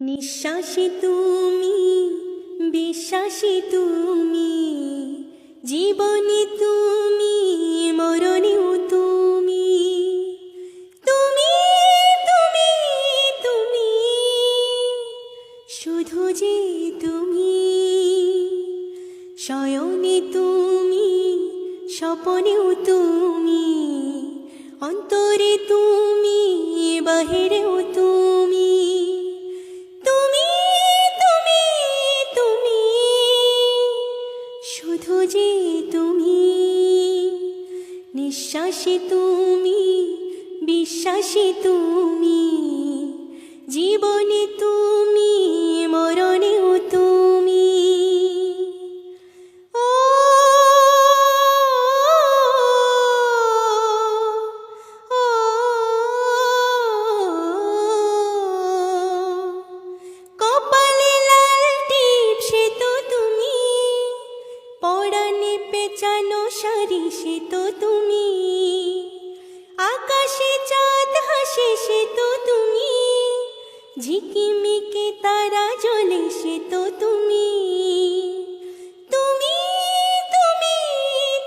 নিঃশ্বাসে তুমি, বিশ্বাসে তুমি, জীবনে তুমি, মরণেও তুমি। তুমি তুমি তুমি, শুধু যে তুমি, শয়নে তুমি, স্বপনেও তুমি, অন্তরে তুমি, বাহিরেও তুমি নিঃশ্বাসে তুমি বিশ্বাসে তুমি জীবনে পড়ানে পেঁচানো শাড়ি সে তো তুমি। আকাশে চাঁদ, হাসে সে তো তুমি। ঝিকিমিকে তারা জ্বলে সে তো তুমি। তুমি তুমি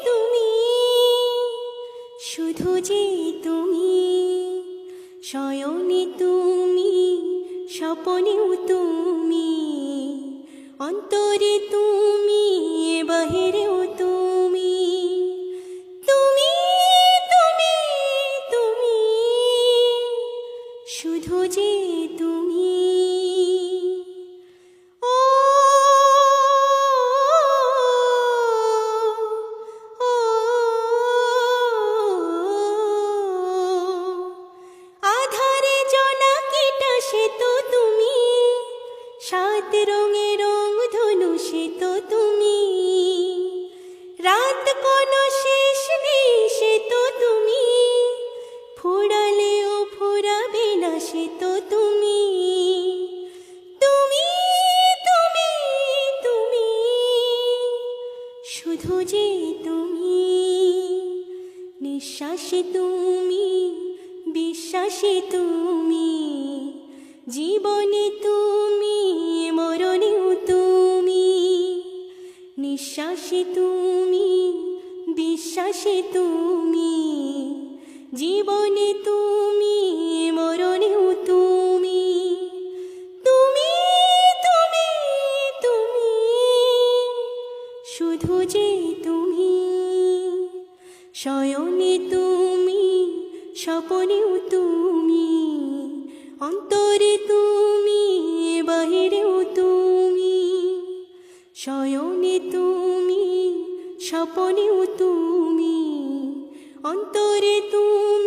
তুমি। শুধু যে তুমি শয়নে তুমি, স্বপনেও তুমি। অন্তরে তুমি যে তুমি। আধারে জোনাকিটা সে তো তুমি, সাত রঙে রং ধনু সে তো তুমি। রাত কোনো শুধু যে তুমি, নিঃশ্বাসে তুমি, বিশ্বাসে তুমি, জীবনে তুমি, মরণেও তুমি, নিঃশ্বাসে তুমি, বিশ্বাসে তুমি, জীবনে তুমি শয়নে তুমি স্বপনেও তুমি অন্তরে তুমি বাহিরেও তুমি শয়নে তুমি স্বপনেও তুমি অন্তরে তুমি